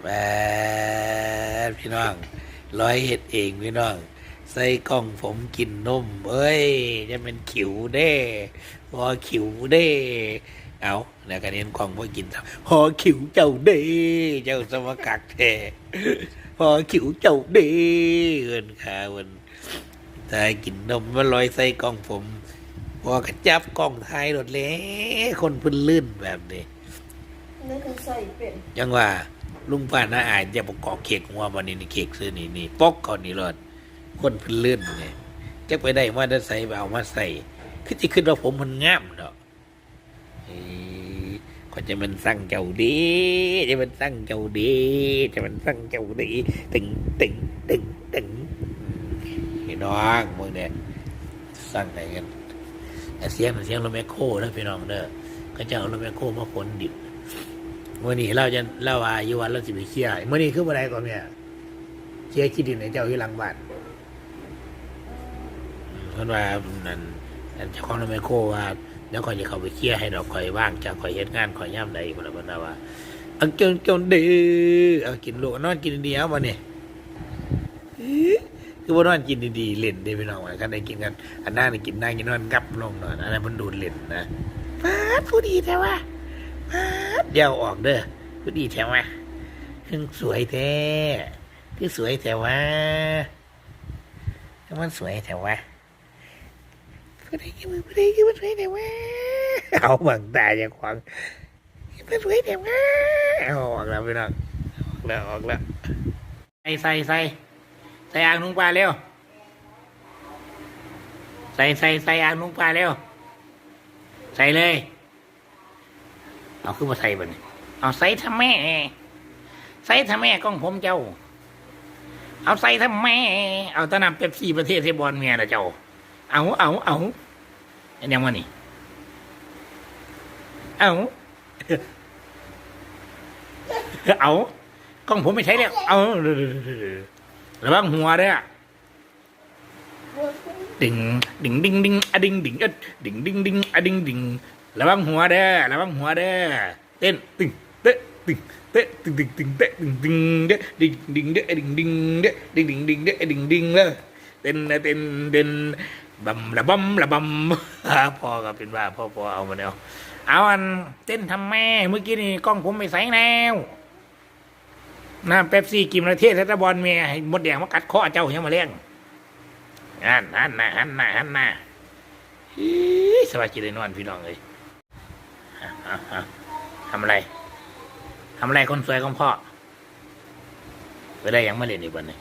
แหวนพี่น้อง ร้อยเห็ดเองพี่น้อง ใส่กล่องผมกินนมเอ้ย จะเป็นขิวเด้พอขิวเด้ เอาแล้วก็เน้นกล่องพอกินพอขิวเจ้าเด้ เจ้าสมกักแท้พอขิวเจ้าเด้เอินขาวันตายกินนมมาลอยใส่กล่องผมพอกระจับกล่องท้ายรถเลยคนเพื้นลื่นแบบนี้นั่นคือใส่เป็นยังว่า ลุงป้าน้าอายจะประกอบเค้กหัววันนี้นี่เค้กซื้อนี่นี่ปอกก่อนนี่รอดคนเพื้นลื่นเนี่ยจะไปได้มาได้ใส่เอามาใส่คือที่ขึ้นว่าผมมันงามดอกเอ้ยก็จะมันสั่งเจ้าดีจะมันสั่งเจ้าดีจะมันสั่งเจ้าดีตึงตึงตึงตึงพี่น้องมึงเนี่ยสั่งไหนกันแต่เสียงเสียงรถแมคโครนะพี่น้องเด้อก็จะเอารถแมคโครมาขนดิบ มื่อนี้เราจะเล่าว่าอยู่วันเราจะไปเคลียร์มื่อนี้คือวันไหนก่อนเนี่ยเคลียร์ขี้ดินในเจ้าอยู่หลังบ้านเพิ่นว่านั่นนั่นเจ้าของรถไมโคว่าเดี๋ยวคอยจะเข้าไปเคลียร์ให้ดอกคอยว่างจากคอยเฮ็ดงานคอยย่ำใดคนละคนว่าเอาจนจนดื้อเอากินลูกนอนกินดีเอาวันนี้คือว่านอนกินดีๆเล่นได้พี่น้องกันได้กินกัน อันหน้าได้กินหนั่งกินนอนกับลงนอนอันนั้นมันดูดเล่นนะฟาดผู้ดีแต่ว่า เดี๋ยวออกเด้อก็ดีแถวว่าคือสวยแท้คือสวยแถวว่ามันสวยแถวว่าผู้ใดก็มันผู้ใดก็มันสวยแถวว่าเอาบังตาอย่างขวางมันสวยแถวว่าเอาออกแล้วพี่น้องออกแล้วออกแล้วใส่ใส่ใส่ใส่อ่างนุ่งปลาเร็วใส่ใส่ใส่อ่างนุ่งปลาเร็วใส่เลย เอาขึ้นมาใส่บ่เนี่ยเอาใส่ทำแม่ ใส่ทำแม่กล้องผมเจ้า เอาใส่ทำแม่ เอาตะนำเป๊ปซี่ประเทศเทบอลเมียนะเจ้า เอาเอาเอาอันนี้มานี่เอาเอากล้องผมไม่ใช้แล้วเอาระวังหัวเด้อบัวขึ้นดิ่งดิ่งดิ่งดิ่งอะดิ่งดิ่งอะดิ่งดิ่งดิ่งอะดิ่งดิ่ง ระวังหัวเด้อระวังหัวเด้อเต้นตึงเตะตึงเตะตึงตึงตึงเตะตึงตึงเด้อดิ่งดิ่งเด้อดิ่งดิ่งเด้อดิ่งดิ่งดิ่งเด้อดิ่งดิ่งเลยเต้นนะเต้นเต้นบัมระบัมระบัมพอกับเป็นว่าพ่อพอเอามาแล้วเอาอันเต้นทำแม่เมื่อกี้นี่กล้องผมไม่ใส่แล้วน้ำเป๊ปซี่กิมประเทศรัฐบอลเมียหมดแดงมากัดคอเจ้าเหี้ยมาเลี้ยงฮันฮันนะฮันนะฮันนะสบายใจเลยนอนพี่น้องเลย ทำอะไรทำอะไรคนสวยของพ่อไปได้ยังไม่เล่นอีกวันนี้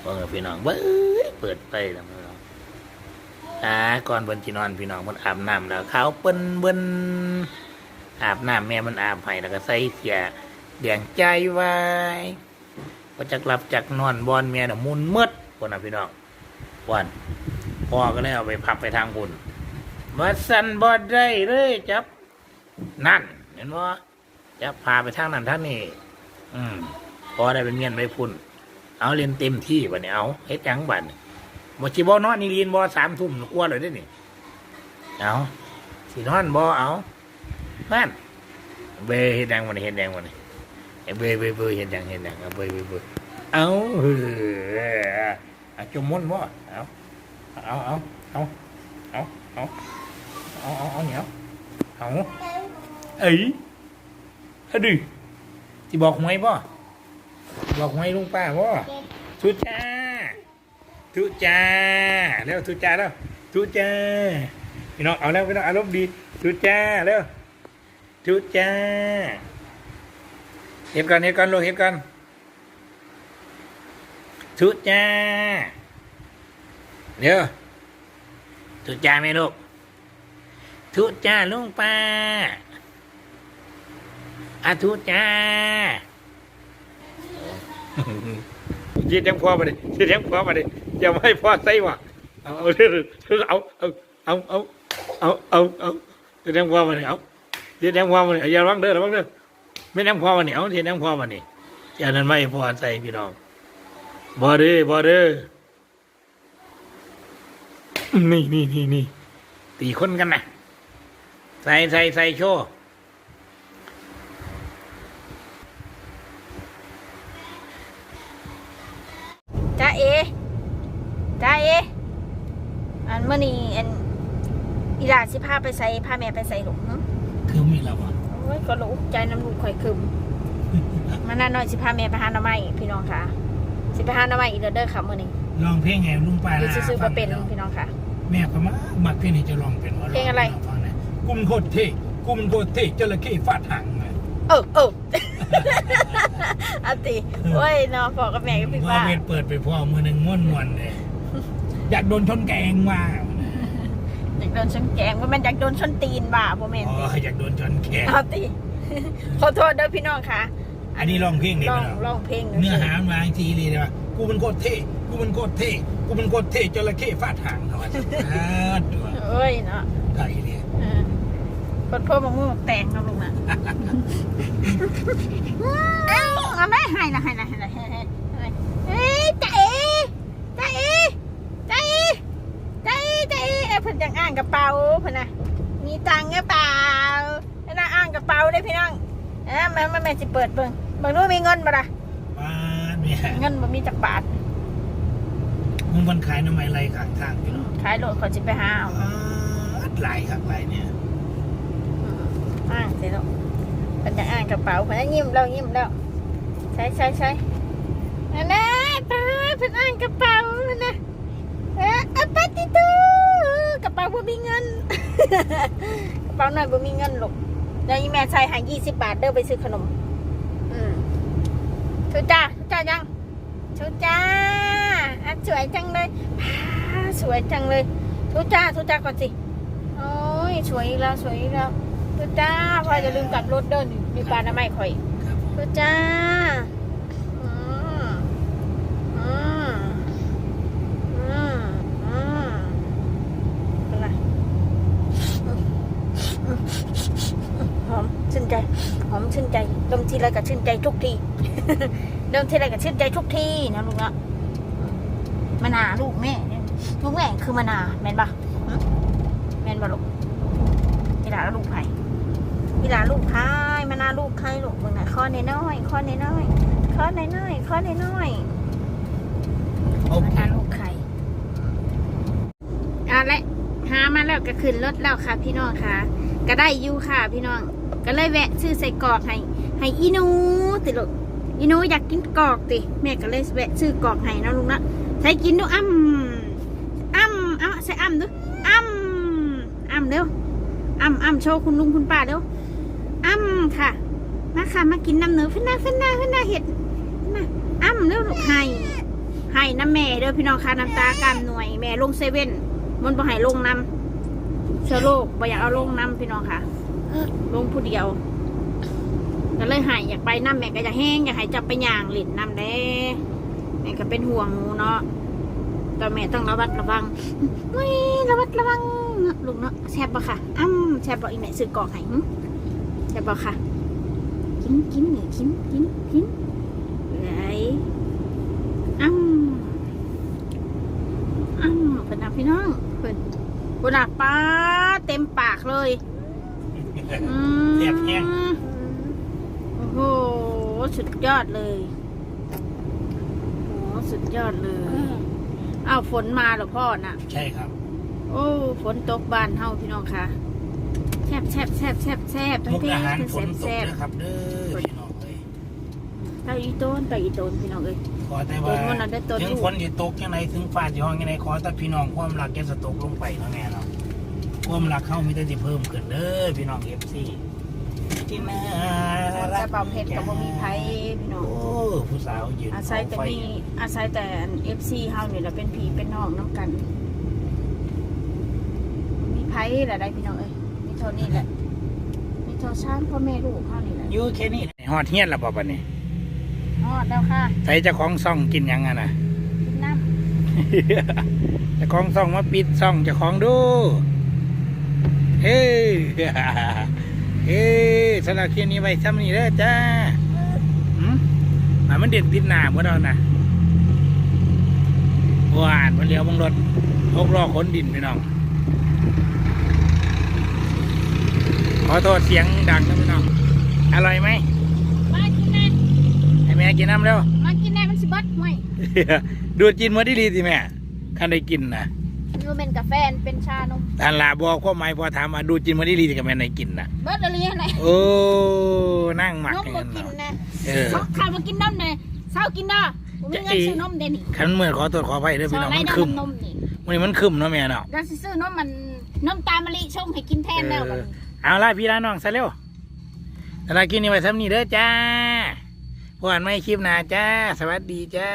เบิ่งพี่น้องเบ้ยเปิดไปแล้วพี่น้องอ่าก่อนบนจีนอนพี่น้องมันอาบน้ำแล้วเขาเปิ้นเบิ้นอาบน้ำแม่มันอาบให้แล้วก็ใส่เสียแดงใจไว้ก็จะกลับจากนอนบอลเมียน่ะมุนมืดคนน่ะพี่น้องวันพ่อก็เลยเอาไปพับไปทางคุณ มาสันบอดได้เลยจับ นั่น เห็นว่าจะพาไปทางนั้นทางนี้อืมพอได้เป็นเมียนไปพุ่น เอาเรียนเต็มที่บัดนี้เอาเฮ็ดจังบัดนี้บ่สิบ่นอนนี่เรียนบ่สามทุ่มกลัวเลยเด้นี่เอาสินอนบ่เอานั่นเบเฮ็ดแดงวันนี้เฮ็ดแดงวันนี้เบยเบยเบยเห็นยังเห็นยังเอาเบยเบยเบยเอาเออเอจมม้วนบ่เอาเอาเอาเอาเอาเอา เอาเอาเอาเหนียวเอาเอ้ยอะดึที่บอกหวยบ่บอกหวยลุงป้าบ่ทุจ้าทุจ้าแล้วทุจ้าแล้วทุจ้าพี่น้องเอาแล้วพี่น้องอารมณ์ดีทุจ้าแล้วทุจ้าเห็นก่อนเห็นก่อนลูกเห็นก่อนทุจ้าเดี๋ยวทุจ้าไหมลูก ทุจ้าลุงป้าอาทุจ้ายืดแทงพอมาดิยืดแทงพอมาดิอย่าไม่ให้พ่อใส่ว่ะเอาเอาเอาเอาเอาเอาเอาเอาเอายืดแทงพอมาดิเอายืดแทงพอมาดิอย่าวังเด้อระวังเด้อไม่น้ำพอวันนี้เอาที่น้ำพอวันนี้อย่านั้นไม่พอใส่พี่น้องบอเด้บอเด้นี่นี่นี่นี่ตีคนกันนะ ใส่ใส่ใส่โชว์จ้าเอจ้าเออันเมื่อนี้อันอีหลาสิผ้าไปใส่ผ้าแม่ไปใส่หลุมคือมีแล้วอะโอ้ยก็ลูกใจน้ำลูกข่อยคืมมาหน้าน่อยสิผ้าแม่ไปหาหน่อไม้พี่น้องค่ะ สิไปหาหน่อไม้อีเดอร์เดอร์ค่ะเมื่อนี้ลองเพลงไงลุงปลาซื้อมาเป็นพี่น้องค่ะ แม่ก็มามักเพลงนี้จะลองเป็นว่าเพลงอะไร กุมโคตรเท่กุมโคตรเท่จระเข้ฟาดหางมาเออเอออาติโอ้ยเนาะพ่อกับแม่ก็พี่ว่าว่าเพชรเปิดไปพ่อมือหนึ่งม้วนมวนๆเลยอยากโดนชนแกงว่าอยากโดนชนแกงว่ามันอยากโดนชนตีนบ่าบ่แม่นอ๋อติอยากโดนชนแกงเอาติ ขอโทษเด้อพี่น้องค่ะอันนี้ลองเพลงนี้ร้อไหมงเนาะร้องเพลงเนื้อหามันมาทีเลยนะว่ากูเป็นโคตรเท่กูเป็นโคตรเท่กูเป็นโคตรเท่จระเข้ฟาดหางเขาว่าอ่าตัวเอ้ยเนาะไก่เนี่ยเออ ขอโทษมะม่วงแตงครับลุงนะเอ้าอาไม่ให้ละให้ละให้ละให้ละให้ละเอ้ยใจอ๋ใจอ๋ใจอ๋ใจอ๋ใจเอ๋เอ้ยเพิ่นยังอ่างกระเป๋าเพิ่นน่ะมีตังค์หรือเปล่าเพิ่นน่ะอ่างกระเป๋าได้พี่น้องเอ้าม่แม่แม่สิเปิดเบิ่งเบิ่งดูมีเงินบ่ล่ะป้าดเนี่ยเงินบ่มีจักบาทมึงมันขายน้ำมันไรข้างทางพี่น้องขายโหลดขอสิไปหาเอาป้าดหลายครับหลายเนี่ย อ่างสิลูกเพิ่นจะอ่างกระเป๋าเพิ่นน่ะยิ้มแล้วยิ้มแล้วใช่ใช่ใช่อันนั้นป้าเพิ่นอ่างกระเป๋าพนน่ะเอ๊ะอะปาติตูกระเป๋าบ่มีเงิน กระเป๋าหน่อยบ่มีเงินหรอกแล้วอีแม่ใส่ใหายยี่สิบบาทเด้อไปซื้อขนม อืมชูจ้าชูจ้ายังชูจ้าอะสวยจังเลยสวยจังเลยชูจ้าชูจ้าก่อนสิ โอ้ย สวยอีกแล้ว สวยอีกแล้ว ชูจ้าพ่ออย่าลืมกลับรถเดินมีปลาหน้าไม้ข่อยครับผมชูจ้าอืมอืมอืมอืมอะไรหอมชื่นใจหอมชื่นใจดมทีไรก็ชื่นใจทุกทีดมทีไรก็ชื่นใจทุกทีนะลูกนะมะนาวลูกแม่เนี่ยลูกแม่คือมะนาวแม่นปะหึแม่นปะลูกพี่หลาลูกไผ่ พี่หลาลูกไผ่มะนาลูกไผ่ลูกเบิ่งหน่อยข้อน้อยข้อน้อยข้อน้อยข้อน้อยๆโอมาเคทาลูกไข่เอาละหามาแล้วก็ขึ้นรถแล้วค่ะ พี่น้องค่ะ ก็ได้ยูค่ะ พี่น้อง ก็เลยแวะซื้อใส่กรอกให้ให้อีนูติลูกอีนูอยากกินกรอกติแม่ก็เลยแวะซื้อกรอกให้นะลุงนะใส่กินดูอ้ำอ้ำเอาใส่อ้ำดูอ้ำอ้ำเร็วอ้ำอ้ำโชว์คุณลุงคุณป้าเร็ว อ้ำค่ะ มาค่ะมากินน้ำเนื้อขึ้นหน้าขึ้นหน้าขึ้นหน้าเห็ดมาอ้ำเร็วลูกให้ให้น้ำแม่เด้อพี่น้องค่ะน้ำตาการหน่วยแม่ลงเซเว่นมันบ่ให้ลงน้ำเชื้อโรคบ่อยากเอาลงน้ำพี่น้องค่ะ ลงผู้เดียวก็เลยให้อยากไปน้ำแม่ก็อยากแห้งอยากให้จับไปย่างหลินน้ำเด้แม่ก็เป็นห่วงหมูเนาะแต่แม่ต้องระวัดระวังไม่ระวัดระวังลูกเนาะแซ่บปะค่ะอ้ำแซ่บปะอีแม่ซื้อกอกให้ หึแซ่บปะค่ะ กินกินเนี่ยกินกินกินไหนอ้ำอ้ำเป็นนะพี่น้องเป็นบุญป้าเต็มปากเลยอืมเสียบแห้งโอ้โหสุดยอดเลยโอ้โหสุดยอดเลยอ้าวฝนมาเหรอพ่อน่ะ ใช่ครับ โอ้ฝนตกบ้านเฮาพี่น้องค่ะ แซบแซบแซบแซบแซบทั้งมุกเพลอาหารทั้งฝแซนบตแซกบนะครับเด้อพี่น้องเลยไปอีโตนไปอีโตนพี่น้องเอ้ย ขอแต่ว่าต้นมันน่ะได้ต้นถึงลูก ฝนจะตกยังไงถึงฟ้าจะห้องยังไงขอแต่พี่น้องความรักจะสตกลงไปเนาะแม่เนาะความรักเข้ามีแต่จะเพิ่มขึ้นเด้อพี่น้องเอฟซีที่น่ารัจะกเป่าเพชรกับบ่มีไผพี่น้อง โอ้ผู้สาวยืนอาศัยแต่มีอาศัยแต่เอฟซีเฮานี่แหละเป็นผีเป็นน้องน้ำกัน มีไผแหละได้พี่น้องเอ้ยมี เท่านี้แหละมีเท่าช้างพ่อแม่ลูกเฮานี่แหละอยู่แค่นี้ฮอดเฮียนและบ่บัดนี้ฮอดแล้วค่ะใส่เจ้าของซ่องกินหยังอะนะ กินน้เจ้าของซ่องมาปิดซ่องเจ้าของดู เฮ้ยเฮ้ยสำหรับคลิปนี้ไว้ซ้ำนี้เด้อจ้าหืมอะมันเด่นติดหน้าเมื่อเรานะหวานมันเลี้ยวบังรถหกล้อขนดินพี่น้อง ขอโทษเสียงดังนะพี่น้อง อร่อยไหมำมากินแน่ให้แม่กินน้ำเร็วมากินแน่มันสิเบัดห่วยดูดกินมาดีดีสิแม่คันได้กินนะดมันบ่เป็นกาแฟมันเป็นชานมอันลาบอกข้อหมายพอถามมาดูจินมาดีลีจะกันแม่ไหนกินนะเบิดอะไรไหนโอ้นั่งหมักนมอย่างบ่นั้นกินเนาะนะเออเขาขาดมากินนมเลยเศร้ากินเนาะผมมีเงินซื้อนมเดยวนี่ขันเมื่อขอตรวจขอไปเด้อซพี่อน้องไรมันเนาะคึมนมนี่วันนี้มันคึมเนาะแม่เนาะเราสิซื้อนมมันนมตามมะลิชงให้กินแทนแล้วบัดนี้ เอาละพี่ลาน้องซะเร็วแต่ละกินนี่ไว้ซ้ำนี่เด้อจ้าพวกอันไม่คลิปหนาจ้า สวัสดีจ้า